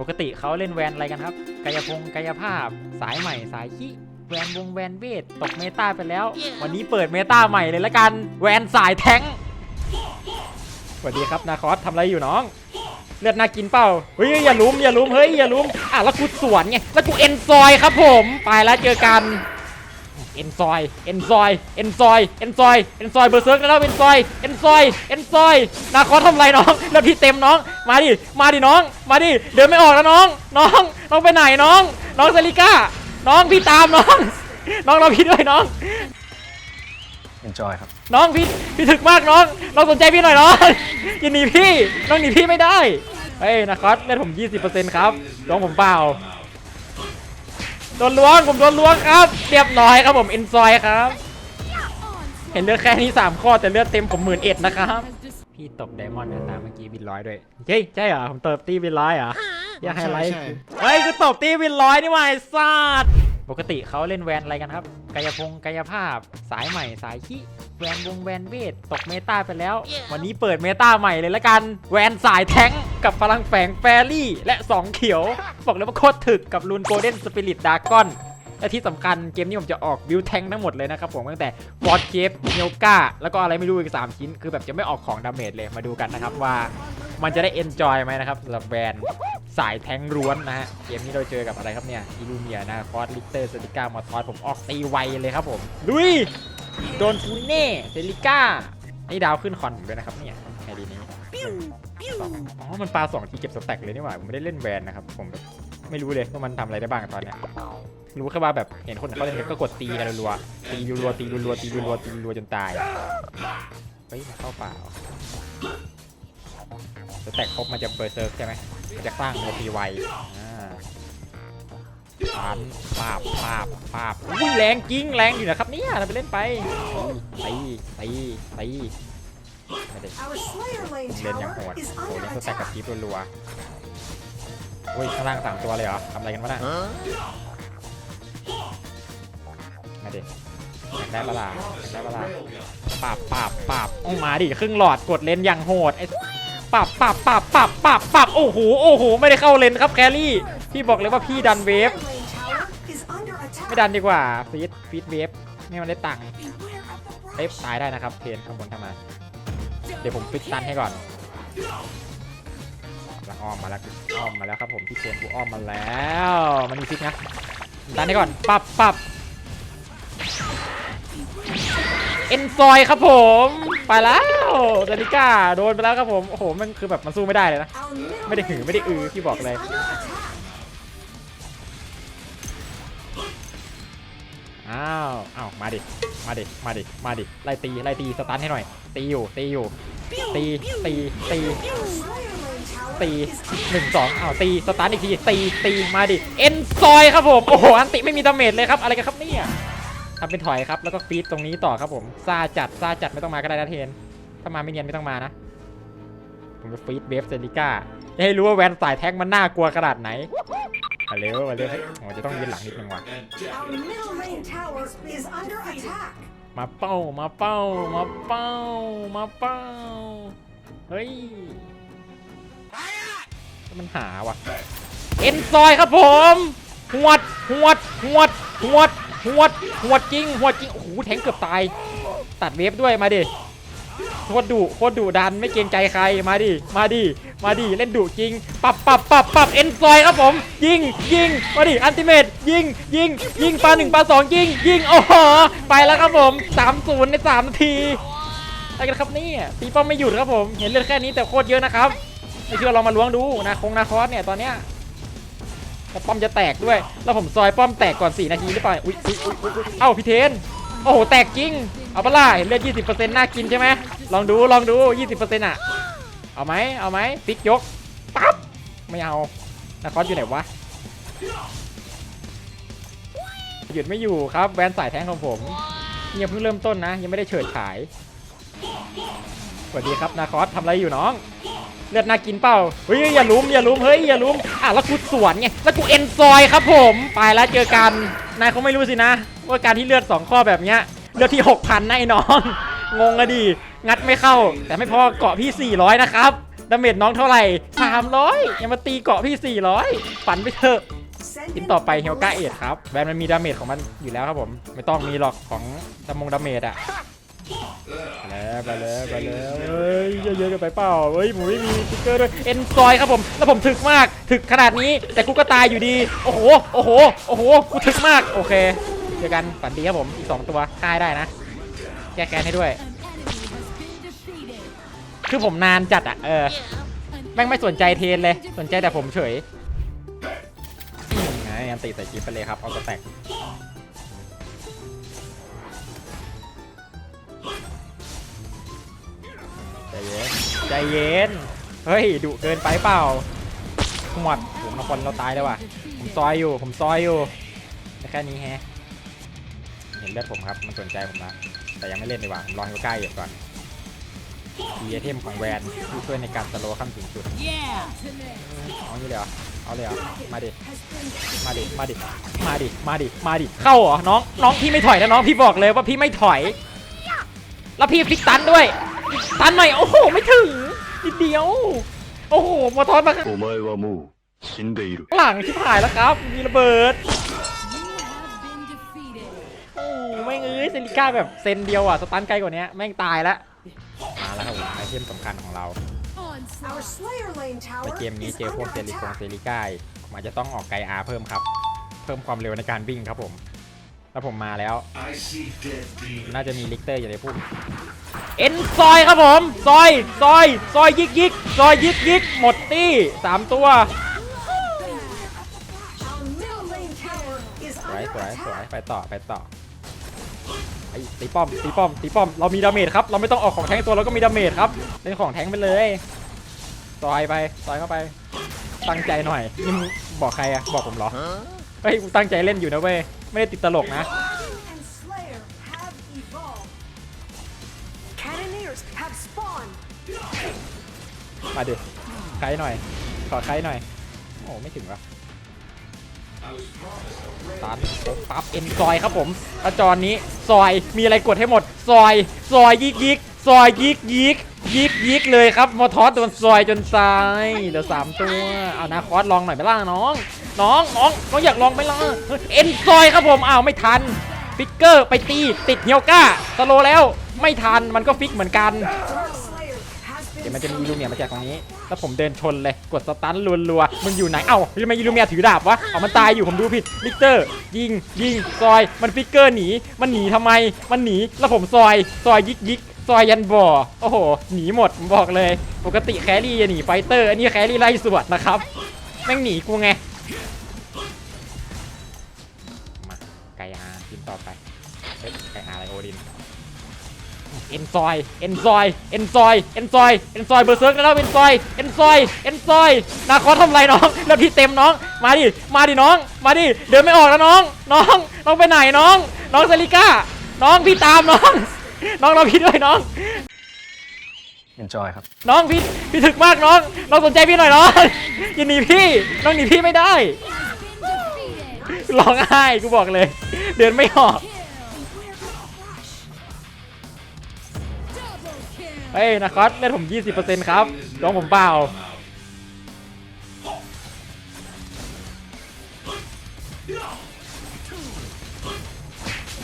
ปกติเขาเล่นแวนอะไรกันครับ กายพงกายภาพ สายใหม่สายขี้แวนวงแวนเวทตกเมตาไปแล้ว วันนี้เปิดเมตาใหม่เลยละกัน แวนสายแท้งสวัสดีครับนาคอสทำอะไรอยู่น้อง เลือดน่ากินเปล่าเฮ้ยอย่าลุมอย่าลุมเฮ้ยอย่าลุมอะแล้วกูสวนไงแล้วกูเอ็นซอยครับผม ไปแล้วเจอกัน เอ็นซอย เอ็นซอย เอ็นซอย เอ็นซอย เอ็นซอย เบอร์เซิร์กแล้วเอ็นซอย เอ็นซอย เอ็นซอย นาคอสทำไรน้อง แล้วพี่เต็มน้อง มาดิ มาดิน้อง มาดิ เดินไม่ออกแล้วน้อง น้อง น้องไปไหนน้อง น้องเซริก้า น้องพี่ตามน้อง น้องเราพี่ด้วยน้อง enjoy ครับ น้องพี่พี่ถึกมากน้อง น้องสนใจพี่หน่อยน้อง อย่าหนีพี่ น้องหนีพี่ไม่ได้ เฮ้ยนะครับเล่นผม 20%ครับน้องผมเปล่า โดนล้วงผมโดนล้วงครับเรียบร้อยครับผมเอ็นซอยครับ เห็นเลือดแค่นี้ 3 ข้อแต่เลือดเต็มผมหมื่นเอ็ดนะครับพี่ตบไดมอนด์นะตามเมื่อกี้วินร้อยด้วยเฮ้ยใช่เหรอผมเติบตีวินร้อยเหรออย่าไฮไลท์ใช่เฮ้ยคือตบตีวินร้อยนี่หว่าไอ้สัตว์ ปกติเขาเล่นแวนอะไรกันครับ กายพงกายภาพ สายใหม่สายขี้แวนวงแวนเวทตกเมตาไปแล้ว วันนี้เปิดเมตาใหม่เลยละกัน แวนสายแท้งกับพลังแฝงแฟรี่ และสองเขียว บอกเลยว่าโคตรถึกกับลูนโกลเด้นสปิริตดากอนและที่สำคัญเกมนี้ผมจะออกบิวแทงทั้งหมดเลยนะครับผมตั้งแต่ฟอร์ดเคฟเนลกาแล้วก็อะไรไม่รู้อีก 3 ชิ้น คือแบบจะไม่ออกของดาเมจเลยมาดูกันนะครับว่า มันจะได้เอนจอยไหมนะครับสำหรับแบรนด์สายแทงร้วนนะฮะ เกมนี้เราเจอกับอะไรครับเนี่ยอิลูเมียนะคอสลิเตอร์สติก้ามอทอสผมออกตีไวเลยครับผมลุยโดนฟูเน่เซลิก้านี่ดาวขึ้นคอนผมด้วยนะครับเนี่ยไงดีนี้อ๋อ มันปลาสองทีเก็บสแต็กเลยนี่หว่าผมไม่ได้เล่นแวนนะครับ ผมแบบไม่รู้เลยว่ามันทำอะไรได้บ้างตอนเนี้ยรู้แค่ว่าแบบเห็นคนเขาเล่นก็กดตีกันรัวตีรัวตีรัวตีรัวตีรัวจนตายเฮ้ยมันเข้าป่า ว่ะจะแตกครบมันจะเบอร์เซิร์ฟใช่ไหมมันจะสร้างโมตีไวอ่าปันปาบปาบปาบอุ้ยแรงจริงแรงอยู่นะครับเนี่ยเราไปเล่นไปตีตีตีไม่ได้ Our Slayer Lane เล่นอย่างโห tower ด is โหเล่ under นสแต็กกับ attack. ทีฟรัวๆโอ้ยข้างล่างสามตัวเลยเหรอทำอะไรกันวะน่ะมาดิอยากได้ปะล่ะอยากได้ปะล่ะปราบปราบปราบโอ้มาดิครึ่งหลอดกดเลนอย่างโหดไอ้ ปราบปราบปราบปราบปราบปราบโอ้โหโอ้โหไม่ได้เข้าเลนครับแครี่พี่บอกเลยว่าพี่ดันเวฟไม่ดันดีกว่าฟีดฟีดเวฟนี่มันได้ตังค์เอ้ยตายได้นะครับเพนข้างบนทำมาเดี๋ยวผมฟิกตันให้ก่อนแล้วอ้อมมาแล้วอ้อมมาแล้วครับผมพี่เพนกูอ้อมมาแล้ว มันมีฟิกนะตันให้ก่อนปับปับเอ็นซอยครับผม ไปแล้ว เดนิก้าโดนไปแล้วครับผม โอ้โห มันคือแบบมันสู้ไม่ได้เลยนะ ไม่ได้หือไม่ได้อือพี่บอกเลย อ้าวอ้าวมาดิ มาดิ มาดิ มาดิ ไล่ตี ไล่ตี สตันให้หน่อย ตีอยู่ ตีอยู่ ตี ตี ตี ตีหนึ่งสองอ้าว ตี สตันอีกที ตี ตี มาดิ เอ็นซอยครับผม โอ้โห อันติไม่มีดาเมจเลยครับ อะไรกันครับเนี่ยทำเป็นถอยครับ แล้วก็ฟีดตรงนี้ต่อครับผม ซาจัด ซาจัดไม่ต้องมาก็ได้นะเทน ถ้ามาไม่เนียนไม่ต้องมานะ ผมจะฟีดเวฟเซนิก้าจะให้รู้ว่าแวนสายแท็กมันน่ากลัวขนาดไหนมาเร็วมาเร็วเฮ้ยจะต้องยืนหลังนิดนึงว่ะมาเป้ามาเป้ามาเป้ามาเป้าเฮ้ยมันหาว่ะเอ็นซอยครับผมหวดหวดหวดหวดหวดหวดจริงหวดจริงโอ้โหแทงเกือบตาย ตัดเวฟด้วยมาดิ โคตรดุโคตรดุดันไม่เกรงใจใครมาดิมาดิมาดิเล่นดุจริงปับปับปับปับเอ็นซอยครับผม ยิงยิงมาดิอันติเมตยิงยิงยิงปลาหนึ่งปลาสองยิงยิงโอ้โหไปแล้วครับผมสามศูนย์ในสามนาทีอะไรกันครับนี่ตีป้อมไม่หยุดครับผม เห็นเลือดแค่นี้แต่โคตรเยอะนะครับไม่เชื่อลองมาล้วงดูนะคงนาคอสเนี่ยตอนเนี้ยแล้วป้อมจะแตกด้วย แล้วผมซอยป้อมแตกก่อน 4 นาทีหรือเปล่าอุ๊ยอุ๊ยอุ๊ยเอ้าพี่เทน โอ้โห แตกจริง เอาปะล่ะเห็นเลือด20%น่ากินใช่ไหม ลองดูลองดู 20%อะ เอาไหมเอาไหมฟิกยกปั๊บไม่เอานาคอสอยู่ไหนวะ หยุดไม่อยู่ครับแวนสายแท้งของผมเนี่ยเพิ่งเริ่มต้นนะ ยังไม่ได้เฉิดฉายสวัสดีครับนาคอสทำอะไรอยู่น้อง เลือดน่ากินเปล่าเฮ้ยอย่าลุ้มอย่าลุ้มเฮ้ยอย่าลุ้มอะแล้วกูสวนไงแล้วกูเอ็นซอยครับผม ไปแล้วเจอกันนายเขาไม่รู้สินะ ว่าการที่เลือด 2 ข้อแบบเนี้ยเลือดที่ 6,000นะไอ้น้อง งงอะดิ งัดไม่เข้า แต่ไม่พอเกาะพี่ 400 นะครับดาเมจน้องเท่าไหร่ 300 ยังมาตีเกาะพี่ 400 ฝันไปเถอะชิ้นต่อไปเฮลกาเอทครับแบรนด์มันมีดาเมจของมันอยู่แล้วครับผม ไม่ต้องมีหรอกของดามงดาเมจอะแล้วไปแล้วไปแล้วเฮ้ยเยอะๆกันไปเปล่าเฮ้ยผมไม่มีสติ๊กเกอร์ด้วยเอ็นซอยครับผม แล้วผมถึกมากถึกขนาดนี้ แต่กูก็ตายอยู่ดี โอ้โหโอ้โหโอ้โหกูถึกมากโอเคเจอกันฝันดีครับผมอีกสองตัวฆ่าให้ได้นะแก้แค้นให้ด้วย คือผมนานจัดอะเออแม่งไม่สนใจเทรนเลย สนใจแต่ผมเฉยนี่ไงยันติใส่จิ๊บไปเลยครับเอาสแต็กใจเย็นใจเย็น เฮ้ยดุเกินไปเปล่าหมดผมนคนเราตายแล้วว่ะ ผมซอยอยู่ ผมซอยอยู่แต่แค่นี้แฮะ เห็นเลือดผมครับ มันสนใจผมละแต่ยังไม่เล่นดีกว่า ผมรอให้เขาใกล้เหยียบก่อน ดีไอเทมของแวนที่ช่วยในการสโลขั้นสูงสุดเอาอยู่เลยเหรอเอาเลยเหรมาดิมาดิมาดิมาดิมาดิมาดิเข้าเหรอน้องน้องพี่ไม่ถอยนะน้องพี่บอกเลยว่าพี่ไม่ถอย แล้วพี่พลิกตันด้วยตันใหม่โอ้โหไม่ถึงนิดเดียว โอ้โหมาทอนมาข้างหลังที่ผ่ายแล้วครับ มีระเบิดโอ้ไม่เอ้ยเซนลิก้าแบบเซนเดียวอะสตันไกลกว่านี้แม่งตายแล้ว แล้วครับผมไอเทมสำคัญของเรา Our Slayer Lane ใน tower เกมนี้ is เจอพวก under เซริคง attack. เซริก้าอีกผมอาจจะต้องออกไกอาเพิ่มครับ เพิ่มความเร็วในการวิ่งครับผม แล้วผมมาแล้ว น่าจะมีลิกเตอร์อยู่ในพุ่มเอ็นซอยครับผม ซอย ซอย ซอยยิกยิกซอยยิกยิกหมดตี้สามตัว Our middle lane tower is สวย under สวยสวย attack. ไปต่อไปต่อ ไอ้ตีป้อมตีป้อมตีป้อมเรามีดาเมจครับเราไม่ต้องออกของแทงตัวเราก็มีดาเมจครับเล่นของแทงไปเลยซอยไปซอยเข้าไป ตั้งใจหน่อยนี่มึงบอกใครอะบอกผมเหรอเฮ้ยกูตั้งใจเล่นอยู่นะเว้ยไม่ได้ติดตลกนะ มาดิใครหน่อยขอใครหน่อยโอ้ไม่ถึงวะ ตันปั๊บเอ็นซอยครับผมกระจรนี้ซอยมีอะไรกดให้หมด ซอย ซอยยิกยิกซอยยิกยิกยิกยิกเลยครับมอทอสโดนซอยจนตายเดี๋ยวสามตัวเอานาคอสลองหน่อยไหมล่ะน้อง น้องน้องน้องอยากลองไหมล่ะเอ็นซอยครับผมอ้าวไม่ทันฟิกเกอร์ไปตีติดเฮียวก้าสโลแล้วไม่ทันมันก็ฟิกเหมือนกัน เดี๋ยวมันจะมีอิลูเมียมาจากตรงนี้ แล้วผมเดินชนเลย กดสตันรัวๆมันอยู่ไหน เอ้าทำไมอิลูเมียถือดาบวะเอามันตายอยู่ ผมดูผิดลิกเตอร์ ยิง ยิง ซอย มันฟิกเกอร์หนี มันหนีทำไม มันหนี แล้วผมซอย ซอยยิกยิกซอยยันบ่อ โอ้โห หนีหมด ผมบอกเลย ปกติแครี่จะหนีไฟเตอร์ อันนี้แครี่ไล่สวดนะครับ แม่งหนีกูไง มา ไกอากินต่อไปเฮ้ยไกอาอะไรโอดิน เอ็นซอยเอ็นซอยเอ็นซอยเอ็นซอยเอ็นซอยเบอร์เซิร์กแล้วเอ็นซอยเอ็นซอยเอ็นซอยนาคอสทำไรน้องแล้วพี่เต็มน้อง มาดิมาดิน้อง มาดิเดินไม่ออกแล้วน้อง น้องน้องไปไหนน้อง น้องเซริก้า น้องพี่ตามน้อง น้องเราพี่ด้วยน้อง enjoy ครับ น้องพี่พี่ถึกมากน้อง น้องสนใจพี่หน่อยน้องอย่าหนีพี่น้องหนีพี่ไม่ได้ร้องไห้กูบอกเลย เดินไม่ออก เฮ้ยนาคอสเล่นผม 20%ครับน้องผมเปล่า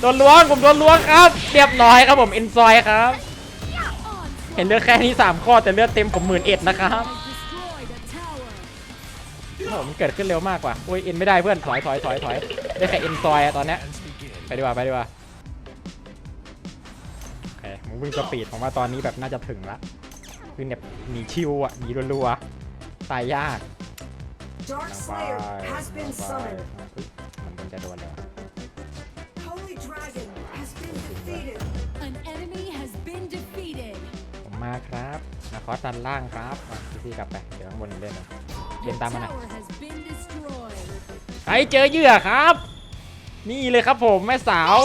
โดนล้วงผมโดนล้วงครับ เรียบร้อยครับผมเอ็นซอยครับ เห็นเลือดแค่นี้ 3 ข้อแต่เลือดเต็มผมหมื่นเอ็ดนะครับโอ้โหมันเกิดขึ้นเร็วมากกว่าโอ้ยเอ็นไม่ได้เพื่อนถอยถอยถอยถอยได้แค่เอ็นซอยอะตอนนี้ไปดีกว่าไปดีกว่า โอเคมึงวิ่งสปีดผมว่าตอนนี้แบบน่าจะถึงละคือแบบหนีชิวอะหนีรัวๆตายยาก Dark นางไป Slayer has been นางไป summoned. อุ๊ยมันโดนจะโดนแล้ว Holy Dragon has been defeated. An enemy has been defeated. ผมมาครับนาคอสดันล่างครับมาพี่ๆกลับไปเดี๋ยวข้างบนเล่นนะเดิน The ตามมาหน่อย tower has been destroyed. ใครเจอเหยื่อครับ นี่เลยครับผมแม่สาว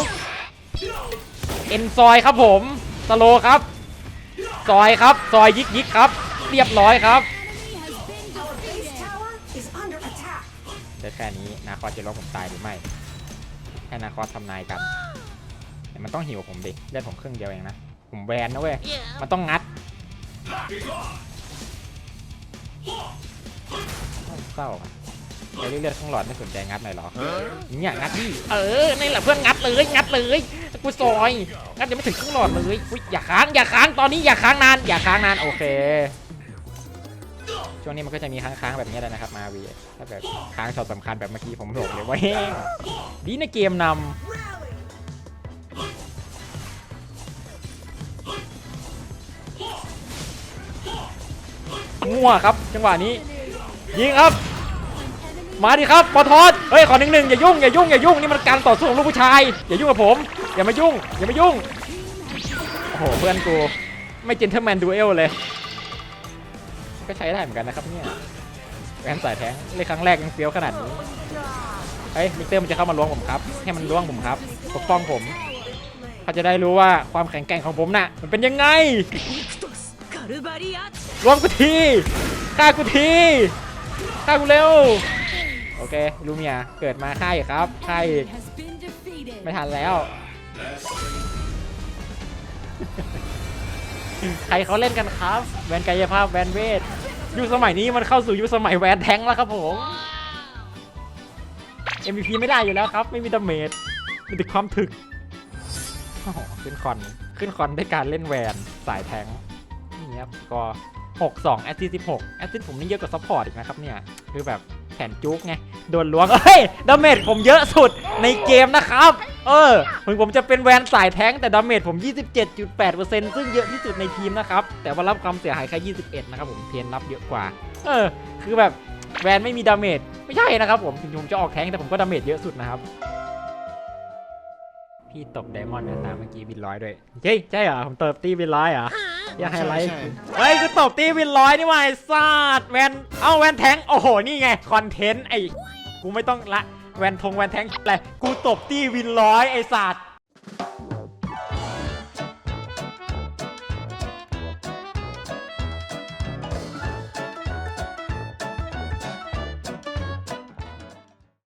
เอ็นซอยครับผม สโลครับ ซอยครับ ซอยยิกยิกครับ เรียบร้อยครับ Enemy has been Our base defeated. tower is under attack. เดี๋ยวแค่นี้นาคอสจะร้อผมตายหรือไม่ให้นาคอสทำนายกันแต่มันต้องหิวผมดิเลือดผมครึ่งเดียวเองนะ ผมแวนนะเว้ย มันต้องงัดเศร้าอะ ใช้เลือดข้างหลอดไม่สนใจงัดหน่อยเหรอเนี่ยงัดดิเออนี่แหละเพื่อนงัดเลยงัดเลยกูซอยงัดยังไม่ถึงข้างหลอดเลยอุ๊ยอย่าค้างอย่าค้างตอนนี้อย่าค้างนานอย่าค้างนานโอเค ช่วงนี้มันก็จะมีค้างๆแบบนี้แหละนะครับมาวีถ้าแบบค้างช็อตสำคัญแบบเมื่อกี้ผมบอกเลยว่าแห้งดีนะเกมนำมั่วครับ จังหวะนี้ ยิงครับ มาดิครับปอทอดเฮ้ยขอหนึ่งหนึ่งอย่ายุ่งอย่ายุ่งอย่ายุ่งนี่มันการต่อสู้ของลูกผู้ชายอย่ายุ่งกับผม อย่ามายุ่ง อย่ามายุ่งโอ้โหเพื่อนกูไม่เจนเทอร์แมนดูเอลเลย ก็ใช้ได้เหมือนกันนะครับเนี่ยแหวนสายแทงเลยครั้งแรกยังเฟี้ยวขนาดนี้เฮ้ยมิกเตอร์มันจะเข้ามาล้วงผมครับ ให้มันล้วงผมครับปกป้องผมเขาจะได้รู้ว่าความแข็งแกร่งของผมน่ะ มันเป็นยังไงล้วงกูทีฆ่ากูทีฆ่ากูเร็ว โอเคลูเมียเกิดมาฆ่าอีกครับฆ่าอีก Has been defeated. ไม่ทันแล้วใครเขาเล่นกันครับ แวนกายภาพแวนเวทยุคสมัยนี้มันเข้าสู่ยุคสมัยแวนแทงค์แล้วครับผม MVP ไม่ได้อยู่แล้วครับ ไม่มีดาเมจมีแต่ความถึกโอ้โหขึ้นคอนขึ้นคอนด้วยการเล่นแวนสายแทงค์นี่ครับก็ 62 แอสซิส16 แอสซิสผมนี่เยอะกว่าซัพพอร์ตอีกนะครับเนี่ย คือแบบ แผนจุกไงโดนล้วงเอ้ยดาเมจผมเยอะสุดในเกมนะครับ เออถึงผมจะเป็นแวนสายแท้งแต่ดาเมจผม 27.8%ซึ่งเยอะที่สุดในทีมนะครับ แต่ว่ารับความเสียหายแค่21 นะครับผมเทียนรับเยอะกว่า เออ คือแบบแวนไม่มีดาเมจไม่ใช่นะครับผมถึงผมจะออกแท้งแต่ผมก็ดาเมจเยอะสุดนะครับ พี่ตบไดมอนด์นะตามเมื่อกี้บินร้อยด้วยเฮ้ยใช่เหรอผมเติบตีบินร้อยเหรอ อยากไฮไลท์ใช่ใช่เฮ้ยกูตบตีวินร้อยนี่หว่าไอ้ซาดแวนเอ้าแวนแทงค์โอ้โหนี่ไงคอนเทนต์ไอ้กูไม่ต้องละแวนทงแวนแทงค์อะไรกูตบตีวินร้อยไอ้สัตว์